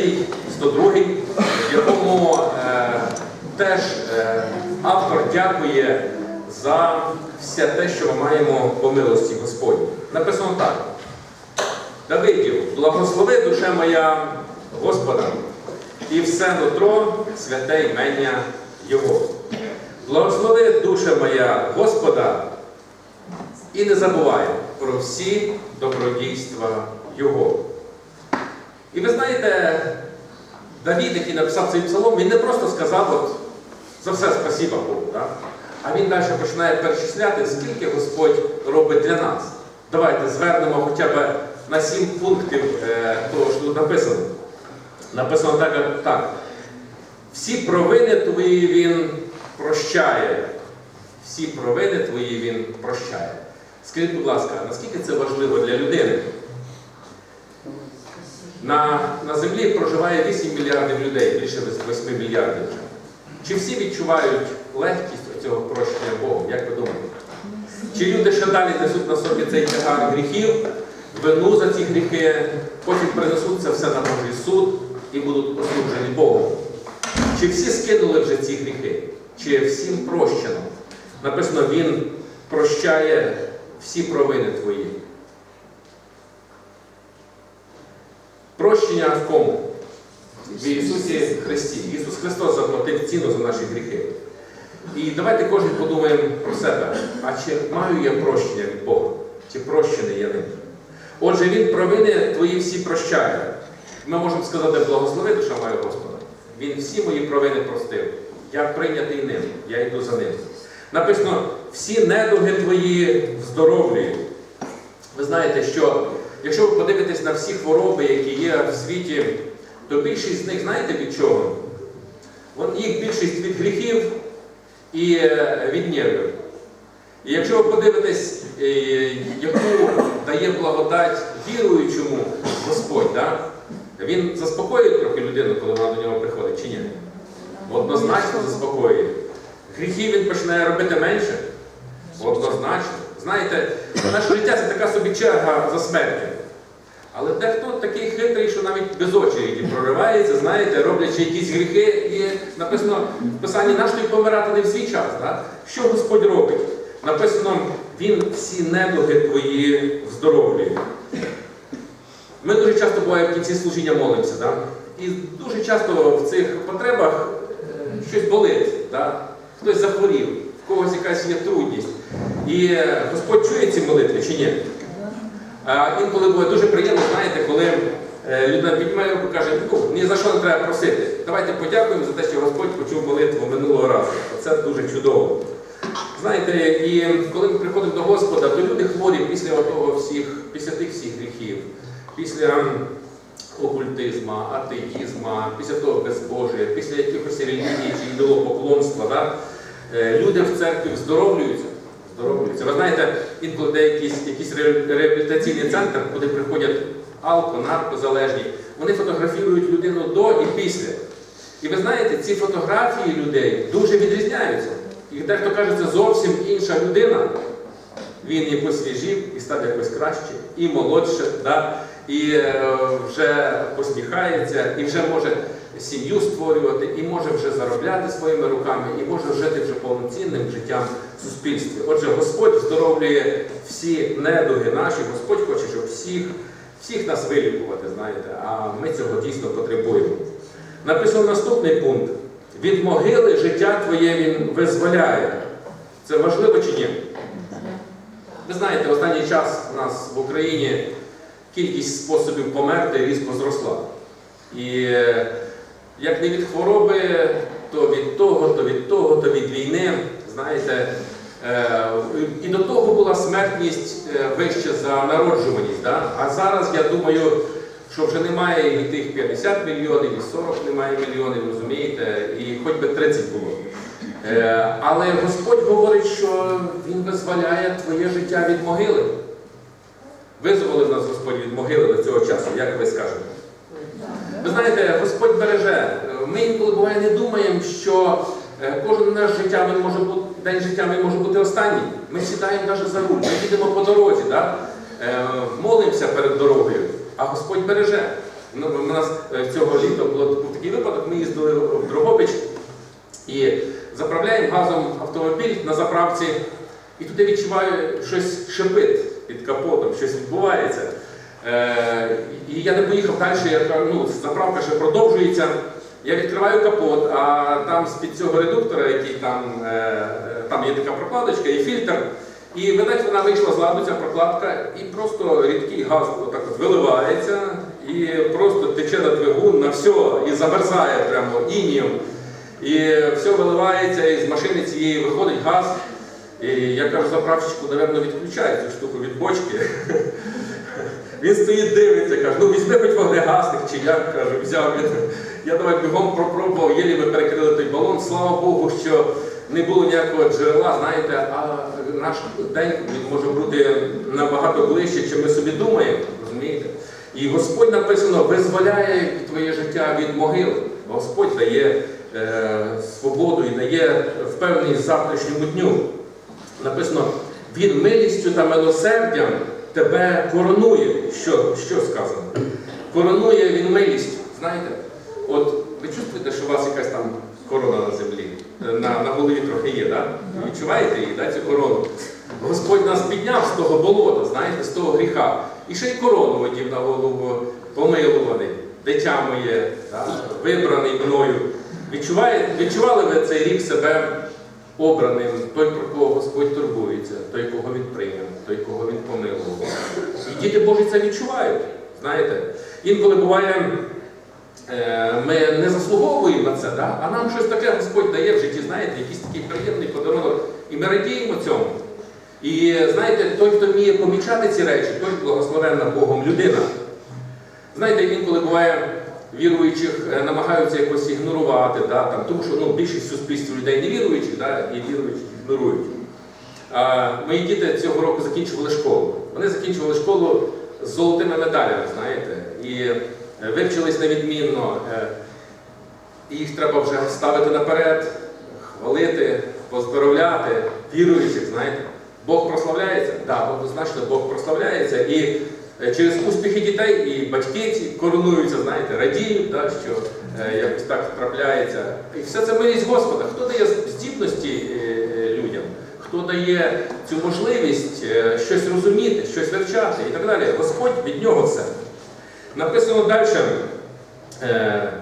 103, 102, в якому е, теж е, автор дякує за все те, що ми маємо по милості Господні. Написано так. Давидів, благослови душа моя Господа, і все нутро святе імення Його. Благослови душа моя Господа, і не забувай про всі добродійства Його. І ви знаєте, Давід, який написав цей псалом, він не просто сказав от, за все спасіба Богу, так? а він далі починає перечисляти, скільки Господь робить для нас. Давайте звернемо хоча б на сім пунктів е, того, що тут написано. Написано так, так. Всі провини твої він прощає. Всі провини твої він прощає. Скажіть, будь ласка, наскільки це важливо для людини? На, на землі проживає 8 мільярдів людей, більше 8 мільярдів. Чи всі відчувають легкість цього прощення Богом? Як ви думаєте? Чи люди ще далі несуть на собі цей тягар гріхів, вину за ці гріхи, потім принесуть це все на Божий суд і будуть осуджені Богом? Чи всі скинули вже ці гріхи? Чи всім прощено? Написано, Він прощає всі провини твої. Прощення в кому? В Ісусі Христі. Ісус Христос заплатив ціну за наші гріхи. І давайте кожен подумаємо про себе. А чи маю я прощення від Бога? Чи прощений я ним? Отже, Він провини твої всі прощає. Ми можемо сказати, благослови душа моя Господа. Він всі мої провини простив. Я прийнятий ним, я йду за ним. Написано, всі недуги твої здоровлює. Ви знаєте, що якщо ви подивитесь на всі хвороби, які є в світі, то більшість з них, знаєте від чого? Вон їх більшість від гріхів і е, від нервів. І якщо ви подивитесь, е, яку дає благодать віруючому Господь, да? він заспокоює трохи людину, коли вона до нього приходить, чи ні? Однозначно заспокоює. Гріхів він починає робити менше. Однозначно. Знаєте, наше життя це така собі черга за смертю. Але дехто такий хитрий, що навіть без очереді проривається, знаєте, роблячи якісь гріхи, і написано в Писанні наш тобі помирати не в свій час. Да? Що Господь робить? Написано, Він всі недуги твої здоровлює. Ми дуже часто буває в кінці служіння молимося. Да? І дуже часто в цих потребах щось болить. Да? Хтось захворів, в когось якась є трудність. І Господь чує ці молитви чи ні? Інколи буває дуже приємно, знаєте, коли е, людина піднімає руку і каже, ну, ні за що не треба просити. Давайте подякуємо за те, що Господь почув молитву минулого разу. Це дуже чудово. Знаєте, і коли ми приходимо до Господа, то люди хворі після того всіх, після тих всіх гріхів, після окультизму, атеїзму, після того безбожия, після якихось релігій чи ідолопоклонства, да? е, люди в церкві здоровлюються. Здоровлюються. Ви знаєте, інколи де якийсь, якийсь реабілітаційний центр, куди приходять алко, наркозалежні, вони фотографірують людину до і після. І ви знаєте, ці фотографії людей дуже відрізняються. І дехто каже, це зовсім інша людина. Він і посвіжів, і став якось краще, і молодше, да? і е, вже посміхається, і вже може сім'ю створювати, і може вже заробляти своїми руками, і може жити вже повноцінним життям в суспільстві. Отже, Господь здоровлює всі недуги наші, Господь хоче, щоб всіх, всіх нас вилікувати, знаєте, а ми цього дійсно потребуємо. Написано наступний пункт. Від могили життя твоє він визволяє. Це важливо чи ні? Ви знаєте, останній час у нас в Україні кількість способів померти різко зросла. І як не від хвороби, то від того, то від того, то від війни. Знаєте, е, і до того була смертність е, вища за народжуваність. Да? А зараз я думаю, що вже немає і тих 50 мільйонів, і 40 немає мільйонів, розумієте, і хоч би 30 було. Е, Але Господь говорить, що Він визволяє твоє життя від могили. Визволив нас Господь від могили до цього часу, як ви скажете. Ви знаєте, Господь береже. Ми інколи буває не думаємо, що е, кожен наш життя він може бути, день життя він може бути останній. Ми сідаємо навіть за руль, ми їдемо по дорозі, да? е, молимося перед дорогою, а Господь береже. Ну, у нас е, цього літа був такий випадок, ми їздили в Дрогобич і заправляємо газом автомобіль на заправці, і туди відчуваю щось шипить під капотом, щось відбувається. Е, і я не поїхав далі, я ну, заправка ще продовжується. Я відкриваю капот, а там з-під цього редуктора, який там, е, е, там є така прокладочка і фільтр. І видать, вона вийшла з ладу, ця прокладка, і просто рідкий газ отак от виливається, і просто тече на двигун, на все, і замерзає прямо інієм. І все виливається, і з машини цієї виходить газ. І я кажу заправщику, напевно, відключай цю штуку від бочки. Він стоїть, дивиться, каже, ну візьми хоч вогнегасник, чи як кажу, взяв він. Я давай бігом пропробував, єлі ми перекрили той балон. Слава Богу, що не було ніякого джерела, знаєте, а наш день може бути набагато ближче, чим ми собі думаємо. розумієте? І Господь написано визволяє твоє життя від могил. Господь дає е, свободу і дає впевненість завтрашньому дню. Написано, він милістю та милосердям тебе коронує. Що, що сказано? Коронує він милістю. Знаєте? От ви чувствуєте, що у вас якась там корона на землі, Е, на, на голові трохи є, да? Відчуваєте її, да, цю корону? Господь нас підняв з того болота, знаєте, з того гріха. І ще й корону водів на голову, помилуваний, дитя моє, да? вибраний мною. Відчуває, відчували ви цей рік себе обраним, той, про кого Господь турбується, той, кого він прийняв, той, кого він помилував. І діти Божі це відчувають. Знаєте, інколи буває, е, ми не заслуговуємо на це, да? а нам щось таке Господь дає в житті, знаєте, якийсь такий приємний подарунок. І ми радіємо цьому. І знаєте, той, хто вміє помічати ці речі, той благословенна Богом людина. Знаєте, інколи буває, віруючих е, намагаються якось ігнорувати, да, там, тому що ну, більшість суспільства людей не віруючих, да, і віруючих ігнорують. А, мої діти цього року закінчували школу. Вони закінчували школу з золотими медалями, знаєте, і е, вивчились невідмінно. Е, їх треба вже ставити наперед, хвалити, поздоровляти, віруючих, знаєте. Бог прославляється? Так, да, однозначно Бог прославляється. І через успіхи дітей і батьки коронуються, знаєте, радіють, да, що е, якось так трапляється. І все це милість Господа. Хто дає здібності е, е, людям, хто дає цю можливість е, щось розуміти, щось вивчати і так далі. Господь від нього все. Написано далі. Е,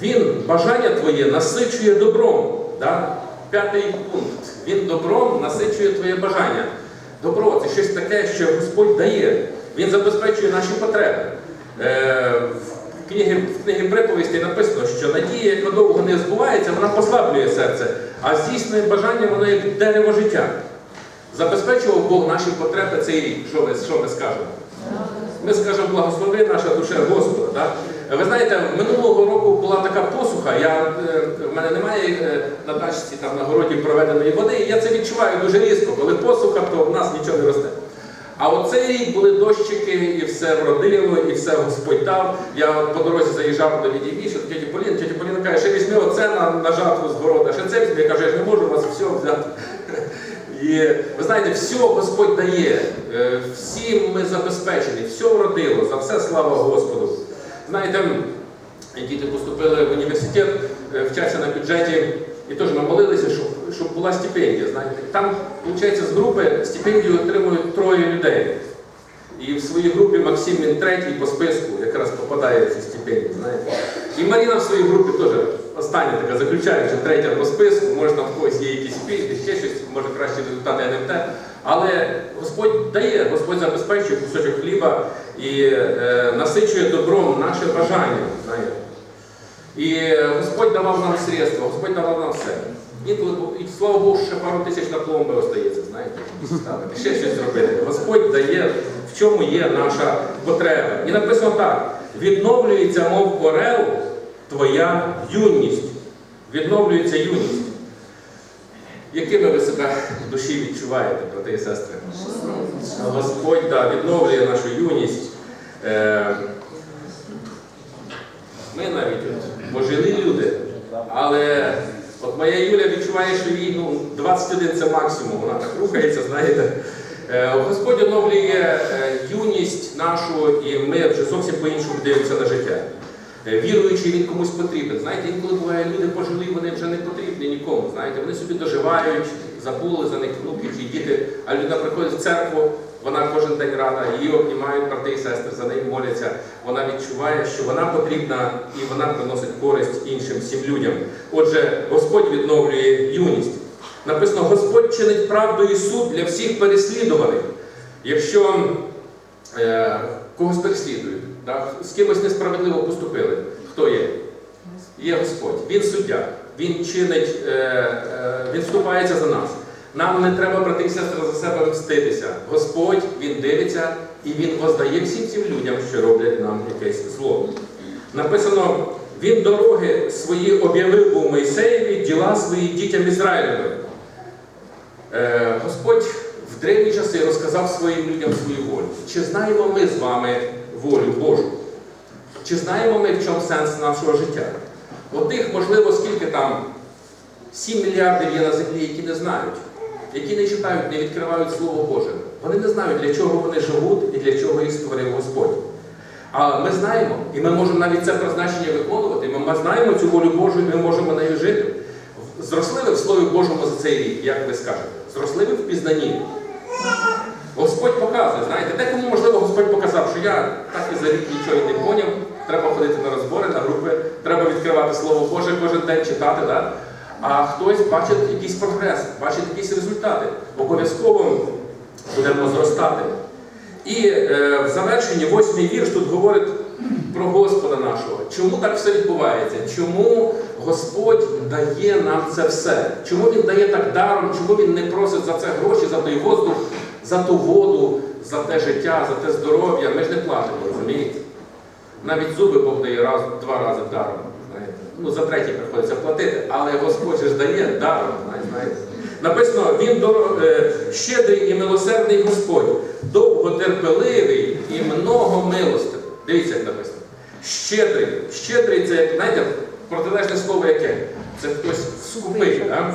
він бажання твоє насичує добром. Да? П'ятий пункт. Він добром насичує твоє бажання. Добро це щось таке, що Господь дає. Він забезпечує наші потреби. Е, в книгі, в книгі приповісті написано, що надія, яка довго не збувається, вона послаблює серце, а здійснює бажання, воно як дерево життя. Забезпечував Бог наші потреби цей рік. Що ми, що ми скажемо? Ми скажемо, благослови наша душа Господа. Так? Ви знаєте, минулого року була така посуха, я, е, в мене немає е, на дачці там на городі проведеної води, і я це відчуваю дуже різко. Коли посуха, то в нас нічого не росте. А оцей були дощики, і все вродило, і все Господь дав. Я по дорозі заїжджав до Лідії що тіті Поліна, тітя Поліна каже, ще візьми оце на, на жатву з города, ще це візьми. Я кажу, я ж не можу вас все взяти. І ви знаєте, все Господь дає, е, всім ми забезпечені, все вродило, за все слава Господу. Знаєте, діти поступили в університет, е, вчаться на бюджеті, і теж ми молилися, щоб, щоб була стипендія. Знаєте. Там, виходить, з групи стипендію отримують троє людей. І в своїй групі Максим він третій по списку якраз попадає в цю стипендію. знаєте. І Маріна в своїй групі теж остання така заключаюча, третя по списку, може там в когось є якісь пільги, ще щось, може кращі результати НМТ. Але Господь дає, Господь забезпечує кусочок хліба і е, насичує добром наше бажання. Знаєте. І Господь давав нам средства, Господь давав нам все. Інколи, і слава Богу, ще пару тисяч на пломби остається, знаєте, ставити, ще щось зробити. Господь дає, в чому є наша потреба. І написано так: відновлюється, мов орел, твоя юність. Відновлюється юність. Якими ви себе в душі відчуваєте, брати і сестри? Господь да, відновлює нашу юність. Е, Ми навіть пожилі люди, але от моя Юля відчуває, що їй ну, 21 це максимум, вона так рухається, знаєте. Е, Господь оновлює е, юність нашу, і ми вже зовсім по-іншому дивимося на життя. Е, Віруючий він комусь потрібен. Знаєте, інколи буває, люди пожилі, вони вже не потрібні нікому. Знаєте, вони собі доживають, забули за них внуки чи діти, а людина приходить в церкву, вона кожен день рада, її обнімають брати і сестри, за нею моляться. Вона відчуває, що вона потрібна і вона приносить користь іншим всім людям. Отже, Господь відновлює юність. Написано, Господь чинить правду і суд для всіх переслідуваних. Якщо е, когось переслідують, так, з кимось несправедливо поступили, хто є? Є Господь. Він суддя, Він чинить, е, е, Він вступається за нас. Нам не треба, брати за себе мститися. Господь Він дивиться і Він воздає всім цим людям, що роблять нам якесь зло. Написано, Він дороги свої об'явив був Мойсеєві, діла свої дітям Ізраїлевим. Е, Господь в древні часи розказав своїм людям свою волю. Чи знаємо ми з вами волю Божу? Чи знаємо ми, в чому сенс нашого життя? Одних, можливо, скільки там 7 мільярдів є на землі, які не знають, які не читають, не відкривають Слово Боже. Вони не знають, для чого вони живуть і для чого їх створив Господь. А ми знаємо, і ми можемо навіть це призначення виконувати. Ми знаємо цю волю Божу, і ми можемо нею жити. Зросли ви в Слові Божому за цей рік, як ви скажете? Зросли ви в пізнанні. Господь показує, знаєте, декому, можливо, Господь показав, що я так і за рік нічого не поняв, треба ходити на розбори, на групи, треба відкривати Слово Боже кожен день читати. Да? А хтось бачить якийсь прогрес, бачить якісь результати. Обов'язково будемо зростати. І е, в завершенні восьмий вірш тут говорить про Господа нашого. Чому так все відбувається? Чому Господь дає нам це все? Чому Він дає так даром? Чому Він не просить за це гроші, за той воздух, за ту воду, за те життя, за те здоров'я? Ми ж не платимо, розумієте? Навіть зуби Бог дає раз, два рази даром. Ну, за третій приходиться платити, але Господь ж дає даром. Написано, він е, щедрий і милосердний Господь, довготерпеливий і много милостивий. Дивіться, як написано. Щедрий. Щедрий це, знаєте, протилежне слово яке? Це хтось скупий, да?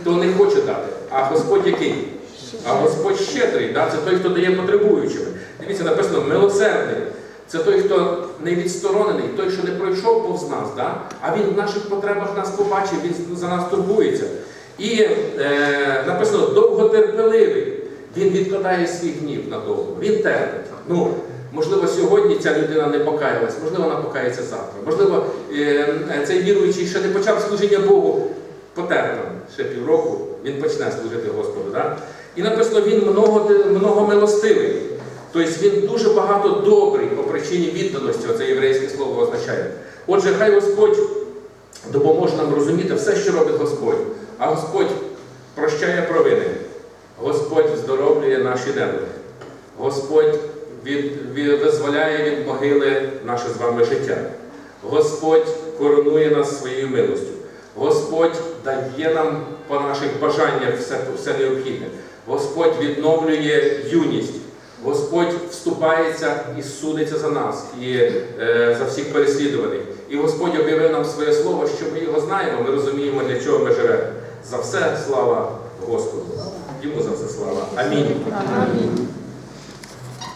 хто не хоче дати. А Господь який? А Господь щедрий, да? це той, хто дає потребуючим. Дивіться, написано милосердний. Це той, хто не відсторонений, той, що не пройшов повз нас, да? а він в наших потребах нас побачив, він за нас турбується. І е, написано довготерпеливий. Він відкладає свій гнів надовго. Він терпить. Ну, можливо, сьогодні ця людина не покаялась, можливо, вона покається завтра. Можливо, е, е, цей віруючий ще не почав служіння Богу, потерпимо ще півроку, він почне служити Господу. Да? І написано, він много, много милостивий. Тобто він дуже багато добрий причині відданості, оце єврейське слово означає. Отже, хай Господь допоможе нам розуміти все, що робить Господь. А Господь прощає провини. Господь здоровлює наші недуги. Господь визволяє від могили наше з вами життя. Господь коронує нас своєю милостю. Господь дає нам по наших бажаннях все, все необхідне. Господь відновлює юність. Господь вступається і судиться за нас і е, за всіх переслідуваних. І Господь об'явив нам своє слово, що ми його знаємо, ми розуміємо, для чого ми живемо. За все слава Господу. Йому за все слава. Амінь. Амінь.